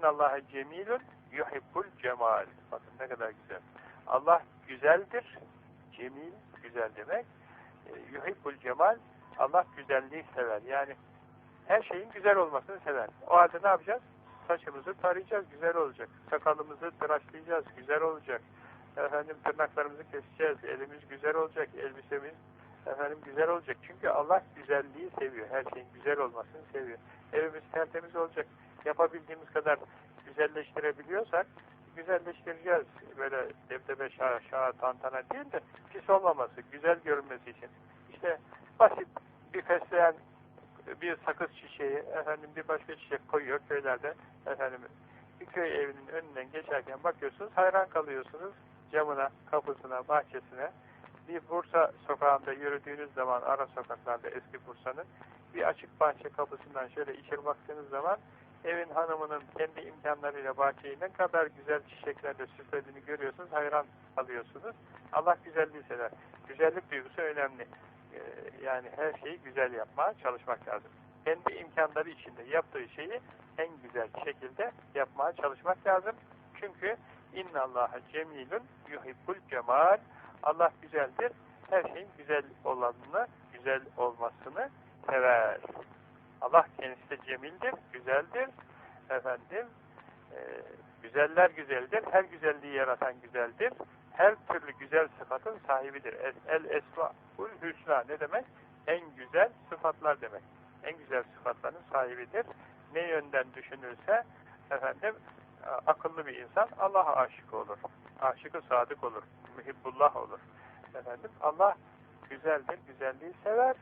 İnnallâhe cemilun yuhibbul cemal. Bakın ne kadar güzel. Allah güzeldir. Cemil, güzel demek. E, yuhibbul cemal, Allah güzelliği sever. Yani her şeyin güzel olmasını sever. O halde ne yapacağız? Saçımızı tarayacağız, güzel olacak. Sakalımızı tıraşlayacağız, güzel olacak. Efendim tırnaklarımızı keseceğiz, elimiz güzel olacak, elbisemiz efendim güzel olacak. Çünkü Allah güzelliği seviyor. Her şeyin güzel olmasını seviyor. Evimiz tertemiz olacak. Yapabildiğimiz kadar güzelleştirebiliyorsak güzelleştireceğiz. Böyle debdebe şaha, şaha tantana değil de pis olmaması, güzel görünmesi için. İşte basit bir fesleğen bir sakız çiçeği, efendim bir başka çiçek koyuyor köylerde. Efendim bir köy evinin önünden geçerken bakıyorsunuz, hayran kalıyorsunuz camına, kapısına, bahçesine. Bir Bursa sokağında yürüdüğünüz zaman, ara sokaklarda eski Bursa'nın bir açık bahçe kapısından şöyle içeri baktığınız zaman evin hanımının kendi imkanlarıyla bahçeyi ne kadar güzel çiçeklerle süslediğini görüyorsunuz, hayran alıyorsunuz. Allah güzelliği sever. Güzellik duygusu önemli. Ee, yani her şeyi güzel yapmaya çalışmak lazım. Kendi imkanları içinde yaptığı şeyi en güzel şekilde yapmaya çalışmak lazım. Çünkü innallaha cemilun yuhibbul cemal Allah güzeldir. Her şeyin güzel olanını, güzel olmasını sever. Allah kendisi de cemildir, güzeldir. Efendim, e, güzeller güzeldir. Her güzelliği yaratan güzeldir. Her türlü güzel sıfatın sahibidir. El, esmaul hüsna ne demek? En güzel sıfatlar demek. En güzel sıfatların sahibidir. Ne yönden düşünülse efendim akıllı bir insan Allah'a aşık olur. Aşıkı sadık olur. Mühibbullah olur. Efendim Allah güzeldir, güzelliği sever